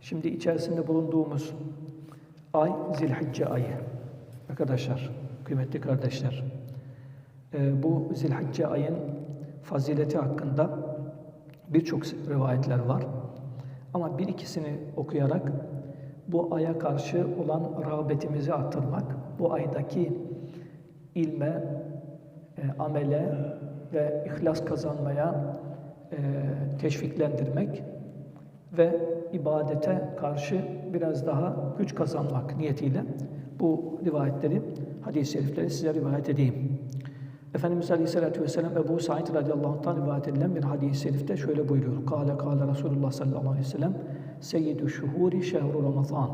Şimdi içerisinde bulunduğumuz ay Zilhicce ayı. Arkadaşlar, kıymetli kardeşler. e, bu Zilhicce ayın fazileti hakkında birçok rivayetler var. Ama bir ikisini okuyarak bu aya karşı olan rağbetimizi arttırmak, bu aydaki ilme, e, amele ve ihlas kazanmaya e, teşviklendirmek ve ibadete karşı biraz daha güç kazanmak niyetiyle bu rivayetleri, hadis-i şerifleri size rivayet edeyim. Efendimiz Aleyhisselatü Vesselam Ebu Said radıyallahu anh'tan rivayet edilen bir hadis-i şerifte şöyle buyuruyor. Kale kale Resulullah sallallahu aleyhi ve sellem Seyyidü şuhuri şehru Ramazan.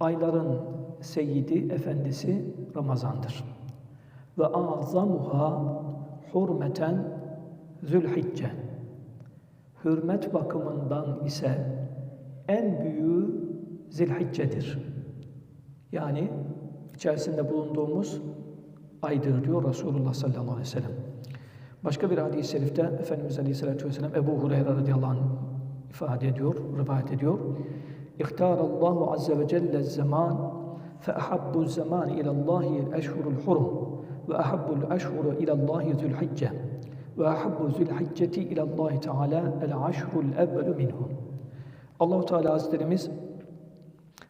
Ayların seyyidi, efendisi Ramazan'dır. Ve azamuha hurmeten zülhicce. Hürmet bakımından ise en büyüğü zilhiccedir. Yani içerisinde bulunduğumuz aydır diyor Resulullah sallallahu aleyhi ve sellem. Başka bir hadis-i şerifte Efendimiz Aleyhisselatü Vesselam Ebu Hureyre radıyallahu anh ifade ediyor, rivayet ediyor. İhtarallahu azze ve celle zaman fe ahabbu zaman ilallahi eşhurul hurum ve ahabbul eşhuru ilallahi zülhicce ve ahabbu zülhicceti ilallahi teala el aşrul evvelu minhu. Allahu Teala Hazretlerimiz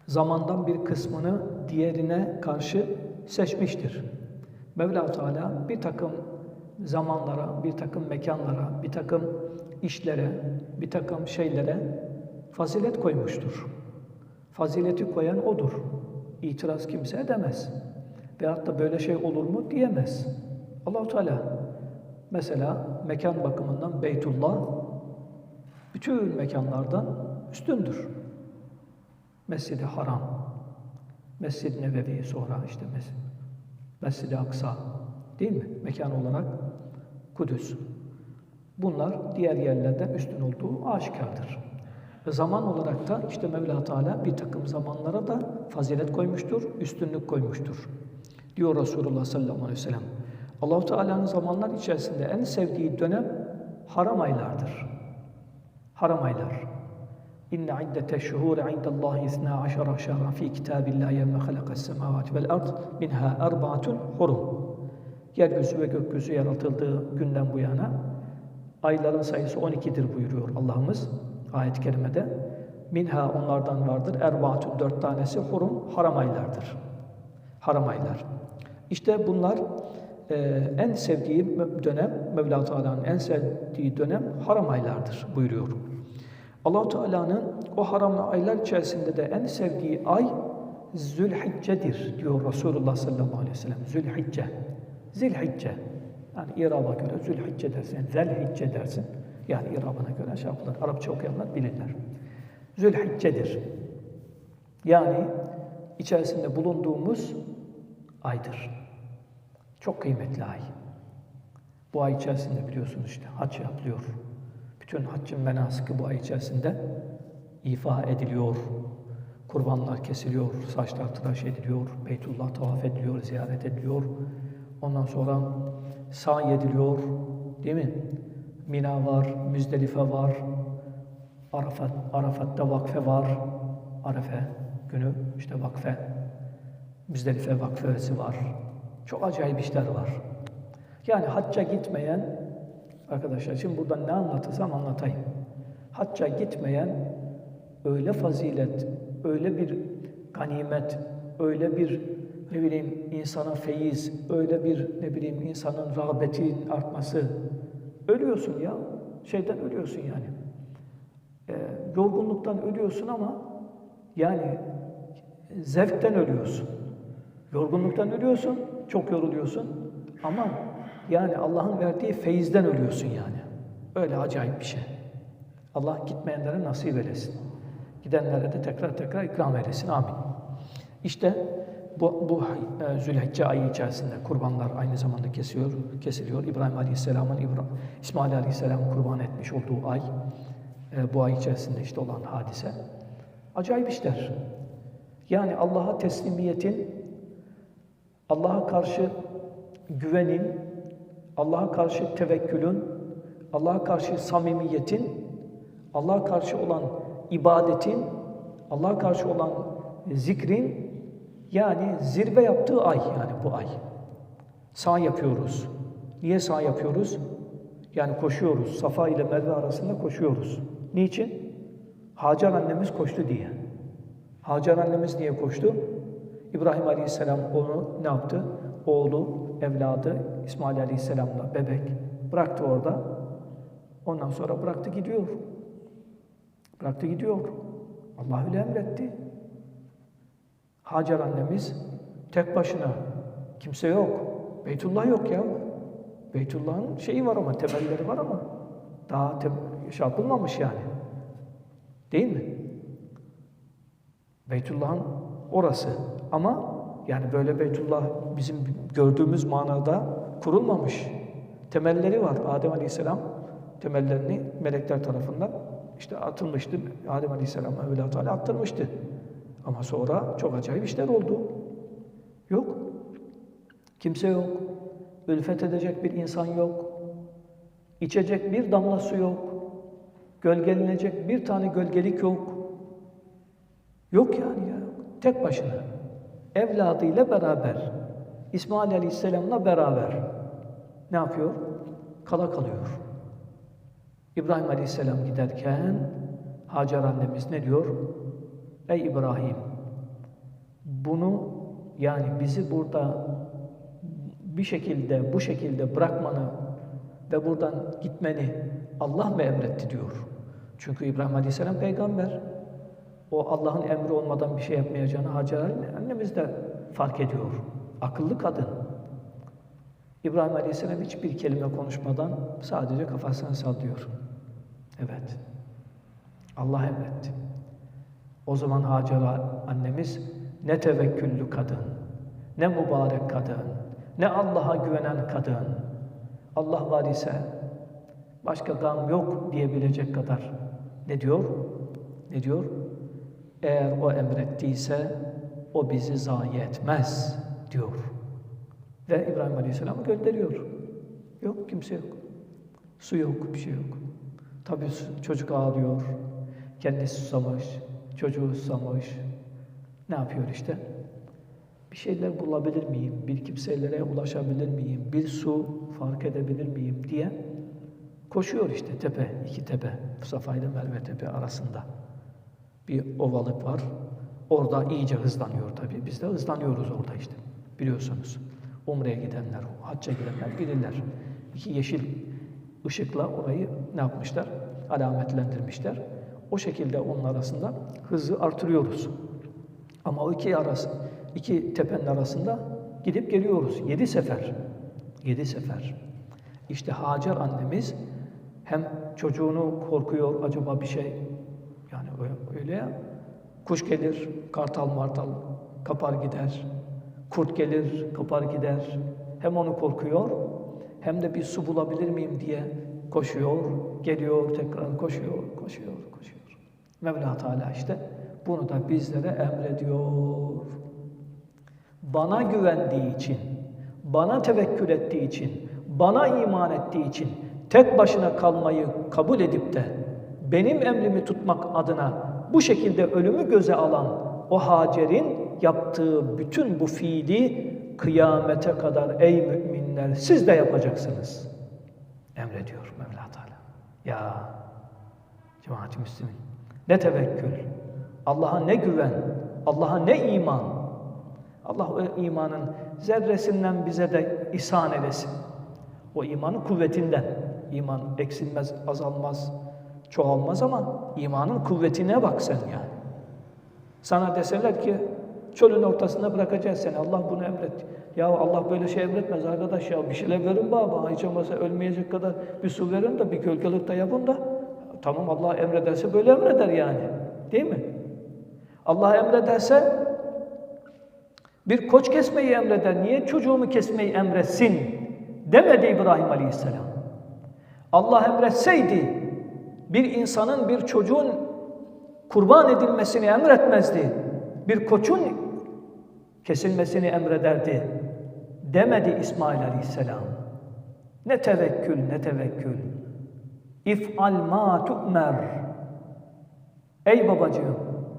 zamandan bir kısmını diğerine karşı seçmiştir. Mevla Teala bir takım zamanlara, bir takım mekanlara, bir takım işlere, bir takım şeylere fazilet koymuştur. Fazileti koyan odur. İtiraz kimse edemez. Veyahut da böyle şey olur mu diyemez. Allahu Teala mesela mekan bakımından Beytullah bütün mekanlardan üstündür. Mescid-i Haram, Mescid-i Nebevi sonra işte Mescid Mescid-i Aksa değil mi? Mekan olarak Kudüs. Bunlar diğer yerlerden üstün olduğu aşikardır. Ve zaman olarak da işte Mevla Teala bir takım zamanlara da fazilet koymuştur, üstünlük koymuştur. Diyor Resulullah sallallahu aleyhi ve sellem. Allahu Teala'nın zamanlar içerisinde en sevdiği dönem haram aylardır. Haram aylar. İnne iddete şuhur indallahi isna aşara şehran fi kitabillahi yevme halakas semavati vel ard minha erbaatun hurum. Yeryüzü ve gökyüzü yaratıldığı günden bu yana ayların sayısı 12'dir buyuruyor Allah'ımız ayet-i kerimede. Minha onlardan vardır. Erbaatun dört tanesi hurum haram aylardır. Haram aylar. İşte bunlar e, en sevdiği dönem, Mevla Teala'nın en sevdiği dönem haram aylardır buyuruyor. Allahu Teala'nın o haram aylar içerisinde de en sevdiği ay Zülhicce'dir diyor Resulullah sallallahu aleyhi ve sellem. Zülhicce. Zilhicce. Yani İrab'a göre Zülhicce dersin, Zelhicce dersin. Yani İrab'ına göre şey yapılır. Arapça okuyanlar bilirler. Zülhicce'dir. Yani içerisinde bulunduğumuz aydır. Çok kıymetli ay. Bu ay içerisinde biliyorsunuz işte hac yapılıyor. Bütün haccın menasıkı bu ay içerisinde ifa ediliyor. Kurbanlar kesiliyor, saçlar tıraş ediliyor, Beytullah tavaf ediliyor, ziyaret ediliyor. Ondan sonra sa'i ediliyor, değil mi? Mina var, Müzdelife var, Arafat, Arafat'ta vakfe var, Arefe günü işte vakfe, Müzdelife vakfesi var. Çok acayip işler var. Yani hacca gitmeyen, arkadaşlar şimdi buradan ne anlatırsam anlatayım. Hacca gitmeyen öyle fazilet, öyle bir ganimet, öyle bir ne bileyim insana feyiz, öyle bir ne bileyim insanın rağbetin artması. Ölüyorsun ya, şeyden ölüyorsun yani. Ee, yorgunluktan ölüyorsun ama yani zevkten ölüyorsun. Yorgunluktan ölüyorsun, çok yoruluyorsun ama yani Allah'ın verdiği feyizden ölüyorsun yani. Öyle acayip bir şey. Allah gitmeyenlere nasip eylesin. Gidenlere de tekrar tekrar ikram eylesin. Amin. İşte bu, bu e, Zülhicce ayı içerisinde kurbanlar aynı zamanda kesiyor, kesiliyor. İbrahim Aleyhisselam'ın İbrahim, İsmail Aleyhisselam kurban etmiş olduğu ay, e, bu ay içerisinde işte olan hadise. Acayip işler. Yani Allah'a teslimiyetin, Allah'a karşı güvenin, Allah'a karşı tevekkülün, Allah'a karşı samimiyetin, Allah'a karşı olan ibadetin, Allah'a karşı olan zikrin yani zirve yaptığı ay yani bu ay. Sağ yapıyoruz. Niye sağ yapıyoruz? Yani koşuyoruz. Safa ile Merve arasında koşuyoruz. Niçin? Hacer annemiz koştu diye. Hacer annemiz niye koştu? İbrahim Aleyhisselam onu ne yaptı? Oğlu, evladı İsmail Aleyhisselam'la bebek bıraktı orada. Ondan sonra bıraktı gidiyor. Bıraktı gidiyor. Allah öyle emretti. Hacer annemiz tek başına. Kimse yok. Beytullah yok ya. Beytullah'ın şeyi var ama, temelleri var ama daha tem şey yapılmamış yani. Değil mi? Beytullah'ın orası. Ama yani böyle Beytullah bizim gördüğümüz manada kurulmamış. Temelleri var. Adem Aleyhisselam temellerini melekler tarafından işte atılmıştı. Adem Aleyhisselam Mevla Teala attırmıştı. Ama sonra çok acayip işler oldu. Yok. Kimse yok. Ülfet edecek bir insan yok. İçecek bir damla su yok. Gölgelenecek bir tane gölgelik yok. Yok yani ya. Tek başına. Evladıyla beraber. İsmail Aleyhisselam'la beraber. Ne yapıyor? Kala kalıyor. İbrahim Aleyhisselam giderken Hacer annemiz ne diyor? Ey İbrahim, bunu yani bizi burada bir şekilde, bu şekilde bırakmanı ve buradan gitmeni Allah mı emretti diyor. Çünkü İbrahim Aleyhisselam peygamber. O Allah'ın emri olmadan bir şey yapmayacağını Hacer annemiz de fark ediyor. Akıllı kadın. İbrahim Aleyhisselam hiçbir kelime konuşmadan sadece kafasını sallıyor. Evet. Allah emretti. O zaman Hacer annemiz ne tevekküllü kadın, ne mübarek kadın, ne Allah'a güvenen kadın. Allah var ise başka gam yok diyebilecek kadar. Ne diyor? Ne diyor? Eğer o emrettiyse o bizi zayi etmez diyor. Ve İbrahim Aleyhisselam'ı gönderiyor. Yok kimse yok. Su yok, bir şey yok. Tabii çocuk ağlıyor. Kendisi susamış, çocuğu susamış. Ne yapıyor işte? Bir şeyler bulabilir miyim? Bir kimselere ulaşabilir miyim? Bir su fark edebilir miyim diye koşuyor işte tepe, iki tepe. Safa ile Merve tepe arasında. Bir ovalık var. Orada iyice hızlanıyor tabii. Biz de hızlanıyoruz orada işte. Biliyorsunuz. Umre'ye gidenler, hacca gidenler bilirler. İki yeşil ışıkla orayı ne yapmışlar? Alametlendirmişler. O şekilde onun arasında hızı artırıyoruz. Ama o iki arası, iki tepenin arasında gidip geliyoruz. Yedi sefer. Yedi sefer. İşte Hacer annemiz hem çocuğunu korkuyor acaba bir şey öyle. Kuş gelir kartal martal kapar gider. Kurt gelir kapar gider. Hem onu korkuyor hem de bir su bulabilir miyim diye koşuyor geliyor tekrar koşuyor koşuyor koşuyor. Mevla Teala işte bunu da bizlere emrediyor. Bana güvendiği için bana tevekkül ettiği için bana iman ettiği için tek başına kalmayı kabul edip de benim emrimi tutmak adına bu şekilde ölümü göze alan o Hacer'in yaptığı bütün bu fiili kıyamete kadar ey müminler siz de yapacaksınız. Emrediyor Mevla Teala. Ya cemaat-i müslümin ne tevekkül, Allah'a ne güven, Allah'a ne iman. Allah o imanın zerresinden bize de ihsan eylesin. O imanın kuvvetinden. İman eksilmez, azalmaz, çoğalmaz ama imanın kuvvetine bak sen yani. Sana deseler ki çölün ortasında bırakacağız seni. Allah bunu emretti. Ya Allah böyle şey emretmez arkadaş ya. Bir şeyler verin baba. Hiç olmazsa ölmeyecek kadar bir su verin de bir gölgelik de yapın da. Tamam Allah emrederse böyle emreder yani. Değil mi? Allah emrederse bir koç kesmeyi emreder. Niye çocuğumu kesmeyi emretsin? Demedi İbrahim Aleyhisselam. Allah emretseydi bir insanın bir çocuğun kurban edilmesini emretmezdi. Bir koçun kesilmesini emrederdi. Demedi İsmail Aleyhisselam. Ne tevekkül ne tevekkül. İf'al ma tu'mer. Ey babacığım,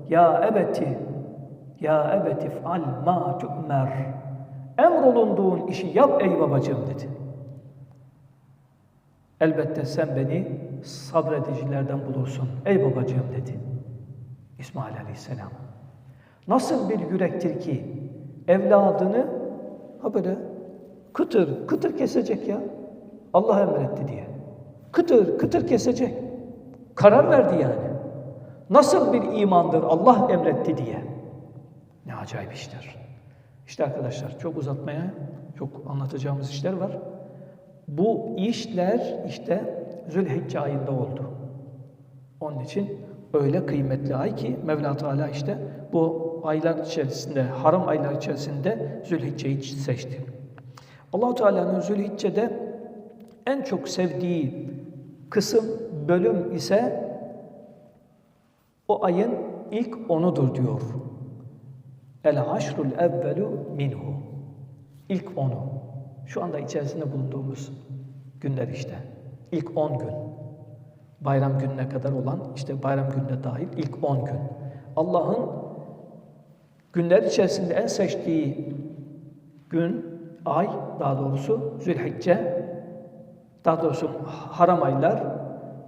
ya ebeti, ya ebeti f'al ma tu'mer. Emrolunduğun işi yap ey babacığım dedi. Elbette sen beni sabredicilerden bulursun ey babacığım dedi. İsmail Aleyhisselam. Nasıl bir yürektir ki evladını ha böyle kıtır kıtır kesecek ya. Allah emretti diye. Kıtır kıtır kesecek. Karar verdi yani. Nasıl bir imandır Allah emretti diye. Ne acayip işler. İşte arkadaşlar çok uzatmaya, çok anlatacağımız işler var. Bu işler işte Zülhicce ayında oldu. Onun için öyle kıymetli ay ki Mevla Teala işte bu aylar içerisinde, haram aylar içerisinde Zülhicce'yi seçti. Allahu Teala'nın Zülhicce'de en çok sevdiği kısım, bölüm ise o ayın ilk onudur diyor. El aşrul evvelu minhu. İlk onu. Şu anda içerisinde bulunduğumuz günler işte. İlk on gün. Bayram gününe kadar olan, işte bayram gününe dahil ilk on gün. Allah'ın günler içerisinde en seçtiği gün, ay daha doğrusu Zülhicce, daha doğrusu haram aylar,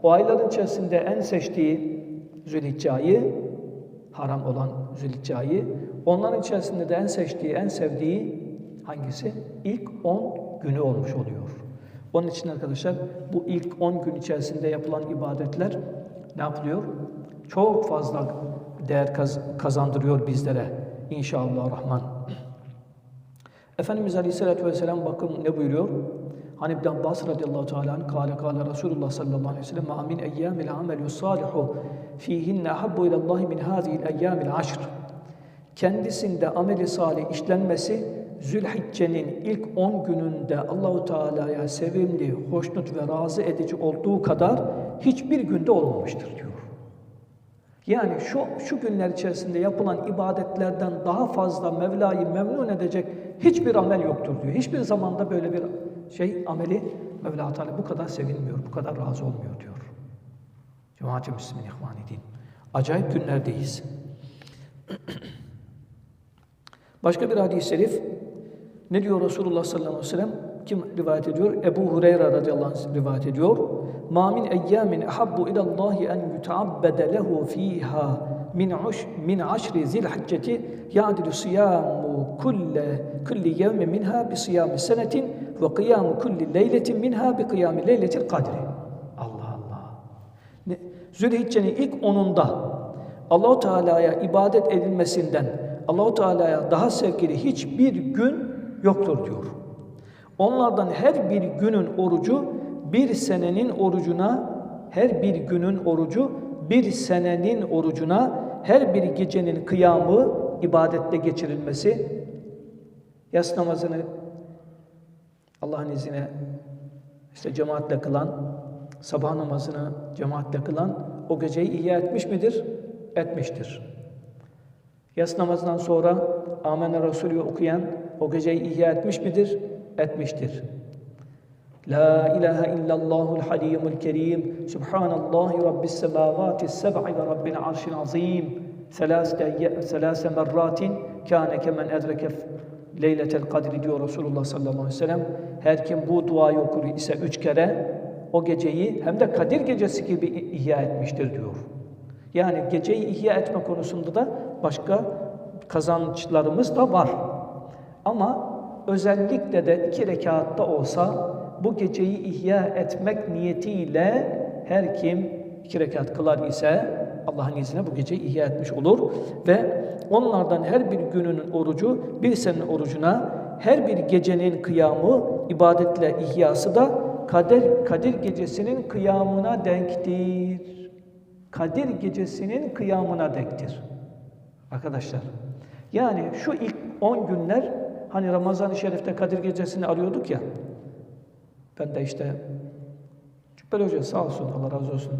o ayların içerisinde en seçtiği Zülhicce ayı, haram olan Zülhicce ayı, onların içerisinde de en seçtiği, en sevdiği hangisi? İlk 10 günü olmuş oluyor. Onun için arkadaşlar bu ilk 10 gün içerisinde yapılan ibadetler ne yapılıyor? Çok fazla değer kazandırıyor bizlere inşallah rahman. Efendimiz Aleyhisselatü Vesselam bakın ne buyuruyor? Hani İbn Abbas radıyallahu teala kâle kâle Resulullah sallallahu aleyhi ve sellem ma min eyyâmil amelü salihu fîhinne habbu ilallahi min hâzihil eyyâmil aşr. Kendisinde ameli salih işlenmesi Zülhicce'nin ilk 10 gününde Allahu Teala'ya sevimli, hoşnut ve razı edici olduğu kadar hiçbir günde olmamıştır diyor. Yani şu şu günler içerisinde yapılan ibadetlerden daha fazla Mevla'yı memnun edecek hiçbir amel yoktur diyor. Hiçbir zamanda böyle bir şey ameli Mevla Teala bu kadar sevinmiyor, bu kadar razı olmuyor diyor. Cemaat-i Müslümin ihvani din. Acayip günlerdeyiz. Başka bir hadis-i şerif ne diyor Resulullah sallallahu aleyhi ve sellem? Kim rivayet ediyor? Ebu Hureyre radıyallahu anh rivayet ediyor. Eyyamin ahabbu ila Allahi en yutaabbede lehu fiha min uş min aşri zilhacceti ya'dilu siyamu kulle kulli yevmin minha bi siyami senetin ve kıyamu kulli leyletin minha bi kıyami leyletil kadri. Allah Allah. Zülhicce'nin ilk onunda Allahu Teala'ya ibadet edilmesinden Allahu Teala'ya daha sevgili hiçbir gün yoktur diyor. Onlardan her bir günün orucu bir senenin orucuna, her bir günün orucu bir senenin orucuna, her bir gecenin kıyamı ibadette geçirilmesi, yas namazını Allah'ın izniyle işte cemaatle kılan, sabah namazını cemaatle kılan o geceyi ihya etmiş midir? Etmiştir. Yas namazından sonra Amenna Resulü okuyan o geceyi ihya etmiş midir? Etmiştir. La ilahe illallahul haliyyumul kerim. Subhanallahi rabbis semavati seb'i ve rabbil arşil azim. Selase merratin kâne kemen edreke leyletel kadri diyor Resulullah sallallahu aleyhi ve sellem. Her kim bu duayı okur ise üç kere o geceyi hem de Kadir gecesi gibi ihya etmiştir diyor. Yani geceyi ihya etme konusunda da başka kazançlarımız da var. Ama özellikle de iki rekatta olsa bu geceyi ihya etmek niyetiyle her kim iki rekat kılar ise Allah'ın izniyle bu geceyi ihya etmiş olur ve onlardan her bir günün orucu bir senin orucuna her bir gecenin kıyamı ibadetle ihyası da kader Kadir gecesinin kıyamına denktir. Kadir gecesinin kıyamına denktir. Arkadaşlar yani şu ilk 10 günler hani Ramazan-ı Şerif'te Kadir Gecesi'ni arıyorduk ya. Ben de işte Cübbeli Hoca sağ olsun Allah razı olsun.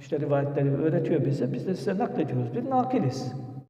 İşte rivayetleri öğretiyor bize. Biz de size naklediyoruz. Bir nakiliz.